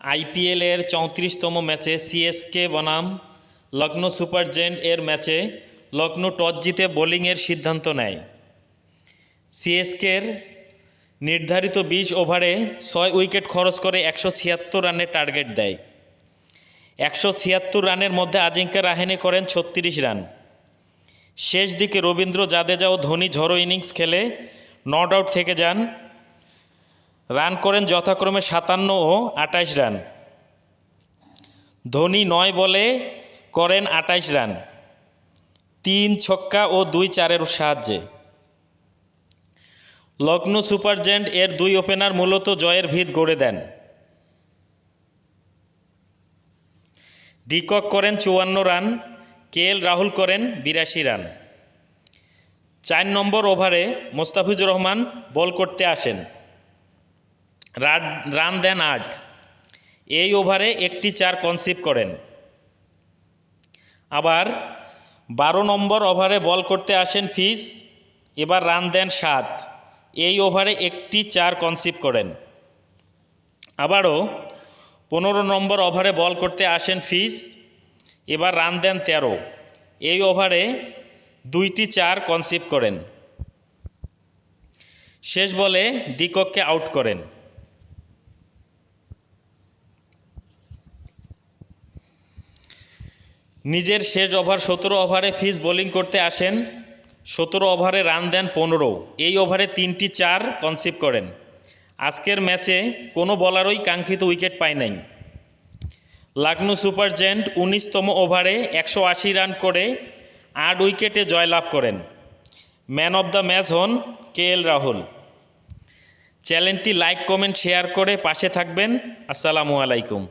আইপিএলের চৌত্রিশতম ম্যাচে সিএসকে বনাম লখনৌ সুপার জেন্ট এর ম্যাচে লখনৌ টস জিতে বোলিংয়ের সিদ্ধান্ত নেয়। সিএসকের নির্ধারিত বিশ ওভারে ছয় উইকেট খরচ করে একশো ছিয়াত্তর রানের টার্গেট দেয়। একশো ছিয়াত্তর রানের মধ্যে আজিঙ্কা রাহানে করেন ছত্রিশ রান। শেষ দিকে রবীন্দ্র জাদেজা ও ধোনি ঝড়ো ইনিংস খেলে নট আউট থেকে যান রান করেন যথাক্রমে সাতান্ন ও আটাইশ রান। ধোনি নয় বলে করেন আটাইশ রান। তিন ছক্কা ও দুই চারের সাহায্যে। লখনৌ সুপার জায়ান্ট এর দুই ওপেনার মূলত জয়ের ভিত গড়ে দেন। ডিকক করেন চুয়ান্ন রান কে এল রাহুল করেন বিরাশি রান। চার নম্বর ওভারে মোস্তাফিজুর রহমান বল করতে আসেন। রান- দেন আট। এই ওভারে একটি চার কনসিভ করেন। আবার বারো নম্বর ওভারে বল করতে আসেন ফিস, এবার রান দেন সাত। এই ওভারে একটি চার কনসিভ করেন। আবারও পনেরো নম্বর ওভারে বল করতে আসেন ফিস, এবার রান দেন তেরো। এই ওভারে দুইটি চার কনসিভ করেন। শেষ বলে ডিকককে আউট করেন। নিজের শেষ ওভার সতেরো ওভারে ফিস বোলিং করতে আসেন। সতেরো ওভারে রান দেন পনেরো। এই ওভারে তিনটি চার কনসিভ করেন। আজকের ম্যাচে কোনো বলারই কাঙ্ক্ষিত উইকেট পায় নাই। লাকনো সুপার জেন্ট উনিশতম ওভারে একশো আশি রান করে আট উইকেটে জয়লাভ করেন। ম্যান অব দ্য ম্যাচ হন কে এল রাহুল। চ্যানেলটি লাইক, কমেন্ট, শেয়ার করে পাশে থাকবেন। আসসালামু আলাইকুম।